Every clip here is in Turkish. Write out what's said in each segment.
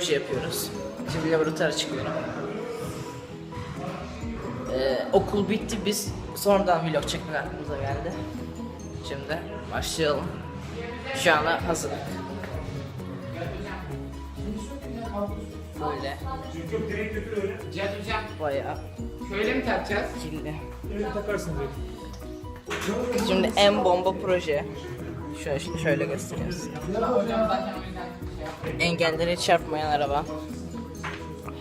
proje yapıyoruz. Şimdi laboratuvara çıkıyorum. Ee, okul bitti biz sonradan vlog çekmek aklımıza geldi. Şimdi başlayalım. Şu anda hazırlık. Böyle Cihat hocam bayağı şöyle mi takacağız? kirli. Öyle takarsın direkt. Şimdi en bomba proje. Şöyle, şöyle gösteriyoruz. Engellere çarpmayan araba.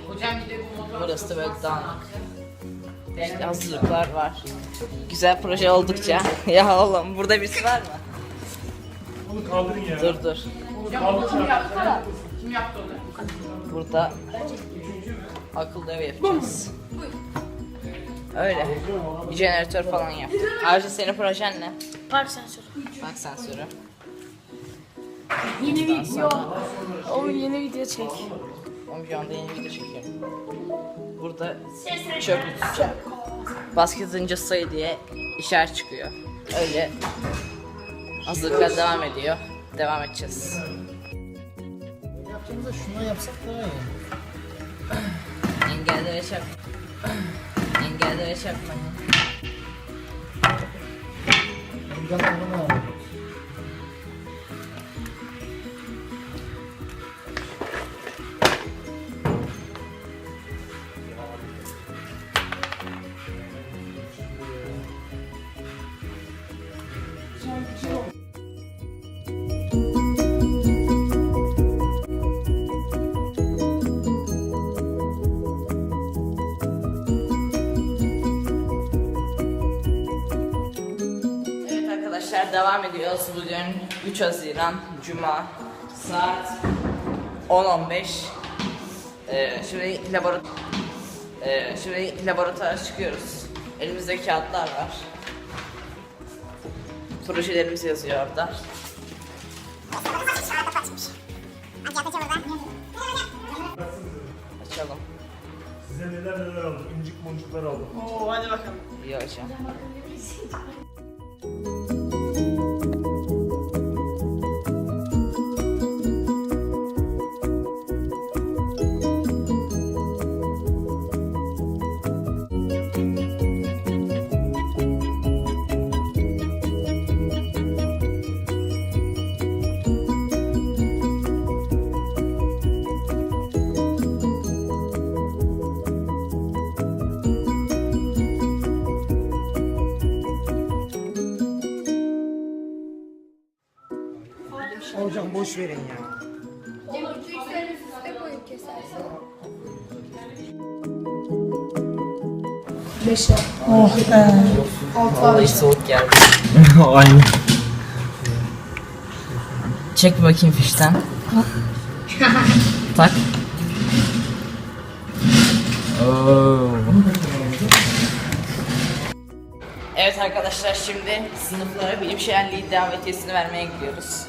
Hocam bir de bu motor Burası da böyle dağınık. İşte hazırlıklar var. Güzel proje oldukça. ya oğlum burada birisi var mı? Onu kaldırın ya. Dur dur. Kim yaptı? Kim yaptı onu? Burada akıllı ev yapacağız. Öyle. Bir jeneratör falan yap. Ayrıca senin projen ne? Park sensörü. Bak sensörü. Yeni video. O yeni video çek. Oğlum şu anda yeni video çekiyorum. Burada çöp tutacağım. Basket atınca sayı diye işaret çıkıyor. Öyle hazırlıklar devam ediyor. Devam edeceğiz. Yaptığımızda şunu yapsak daha iyi. Engellere çarp. Engellere çarpmayın. Buradan bunu arkadaşlar devam ediyoruz. Bugün 3 Haziran Cuma saat 10.15. Ee, şimdi laboratuvar ee, şimdi laboratuvara çıkıyoruz. Elimizde kağıtlar var. Projelerimiz yazıyor orada. Açalım. Size neler neler aldım. İncik boncuklar aldım. Oo hadi bakalım. İyi hocam. Hocam boş verin ya. Vallahi soğuk geldi. Aynen. Çek bakayım fişten. tak. Oo. Evet arkadaşlar şimdi sınıflara bilim şenliği davetiyesini vermeye gidiyoruz.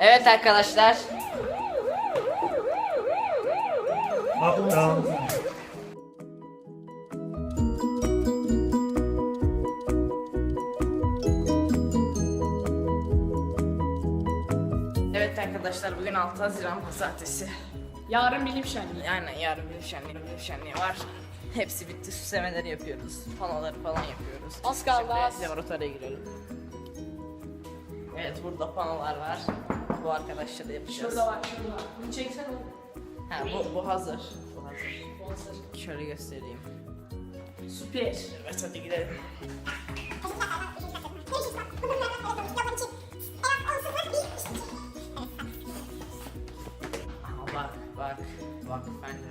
Evet arkadaşlar. Hatta. Evet arkadaşlar bugün 6 Haziran Pazartesi. Yarın bilim şenliği. Aynen yarın bilim şenliği, bilim şenliği var. Hepsi bitti. Süslemeleri yapıyoruz. Panoları falan yapıyoruz. Az kaldı, az. laboratuvara girelim. Evet burada panolar var. Bu arkadaşla da yapacağız. Şurada var şurada. Bunu çeksene. Ha, bu, bu hazır. Bu hazır. Şöyle göstereyim. Süper. Evet hadi gidelim. Aha, bak bak bak ben de.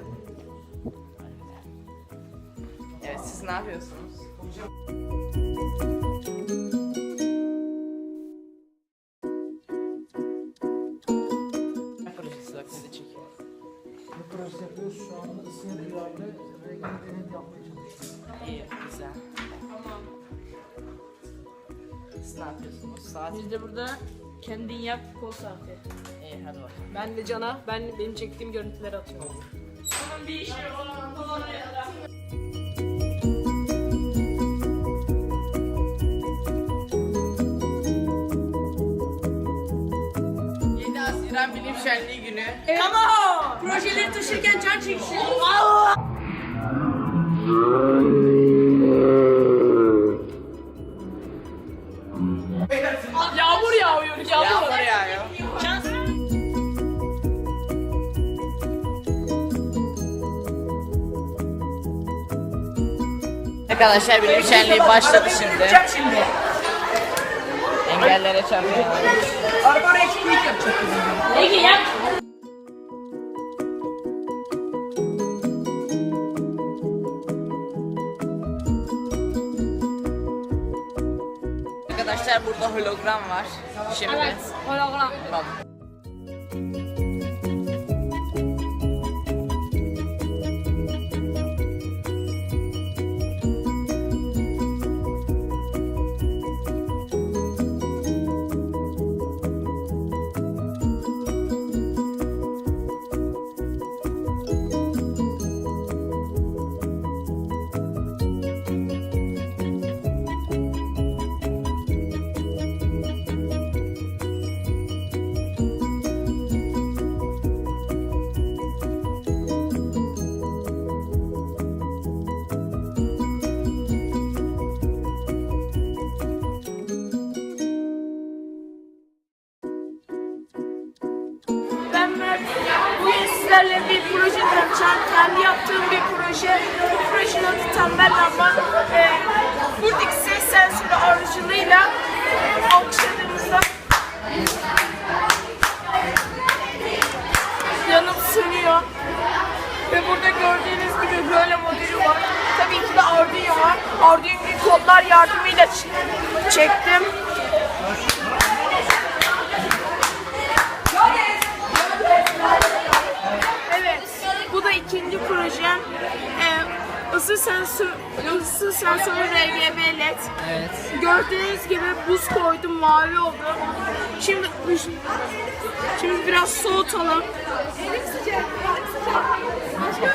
Evet siz ne yapıyorsunuz? projesi Yapıyorsunuz? Saat Biz de burada kendin yap kol saati. iyi hadi bakalım. Ben de Can'a, ben benim çektiğim görüntüleri atıyorum. Bunun bir işi olan 7 Haziran Bilim Şenliği günü. Tamam. Projeleri taşırken can çekişiyor. Yağmur Arkadaşlar bilim şenliği başladı şimdi. şimdi. Engellere çarpıyor. Araba ekiplik yapacak. Peki yap. Arkadaşlar burada hologram var. Şimdi. Evet, hologram. Tamam. Bu projenin adı Tembel Lamba. Ee, buradaki ses sensörü aracılığıyla alkışladığımızda yanıp sönüyor. Ve burada gördüğünüz gibi böyle modeli var. Tabii ki de Arduino var. Arduino'yu kodlar yardımıyla çektim. Evet, bu da ikinci projem. Isı sensör, ısı sensörü RGB LED. Evet. Gördüğünüz gibi buz koydum, mavi oldu. Şimdi şimdi biraz soğutalım.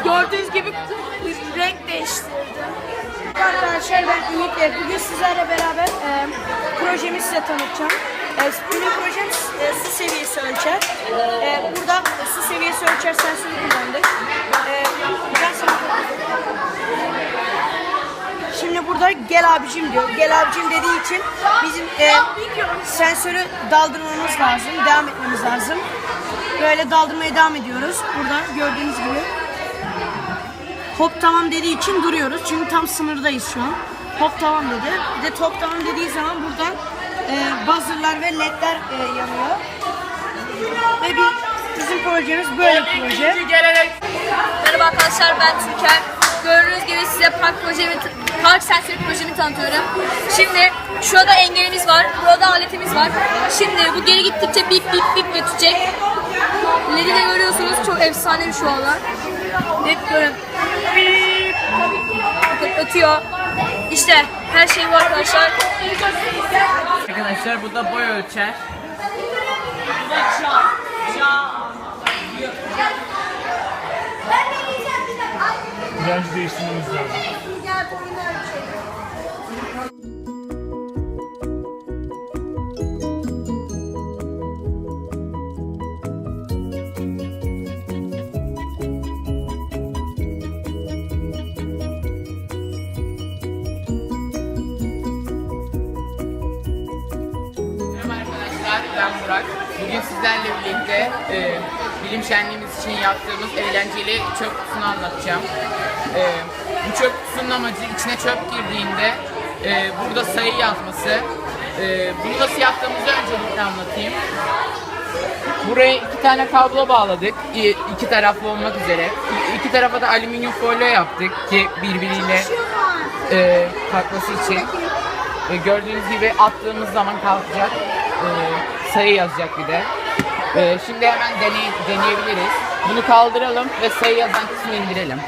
Gördüğünüz gibi renk değiştirdim. Arkadaşlar ben Ümit Bey. Bugün sizlerle beraber e, projemi size tanıtacağım. E, benim projem e, su seviyesi ölçer. E, burada su seviyesi ölçer sensörü kullandık. E, ben sana- Burada gel abicim diyor. Gel abicim dediği için bizim e, sensörü daldırmamız lazım. Devam etmemiz lazım. Böyle daldırmaya devam ediyoruz. Burada gördüğünüz gibi. Hop tamam dediği için duruyoruz. Çünkü tam sınırdayız şu an. Hop tamam dedi. Bir de top tamam dediği zaman buradan e, buzzer'lar ve ledler e, yanıyor. Ve bir, bizim projemiz böyle bir proje. Merhaba arkadaşlar ben Türker. Gördüğünüz gibi size park projemi, park sensörü projemi tanıtıyorum. Şimdi şurada engelimiz var, burada aletimiz var. Şimdi bu geri gittikçe bip bip bip ötecek. LED'i de görüyorsunuz çok efsane bir şu anlar. LED görün. Ötüyor. İşte her şey bu arkadaşlar. Arkadaşlar bu da boy ölçer. Direnci değiştirmemiz lazım. Ben Burak. Bugün sizlerle birlikte e, bilim şenliğimiz için yaptığımız eğlenceli çöp kutusunu anlatacağım. E, bu çöp kutusunun amacı içine çöp girdiğinde e, burada sayı yazması. E, bunu nasıl yaptığımızı öncelikle anlatayım. Buraya iki tane kablo bağladık. İ- iki taraflı olmak üzere. İ- İki tarafa da alüminyum folyo yaptık ki birbiriyle e, kalkması için. E, gördüğünüz gibi attığımız zaman kalkacak. E, sayı yazacak bir de. E, şimdi hemen deney, deneyebiliriz. Bunu kaldıralım ve S yazan kısmı indirelim.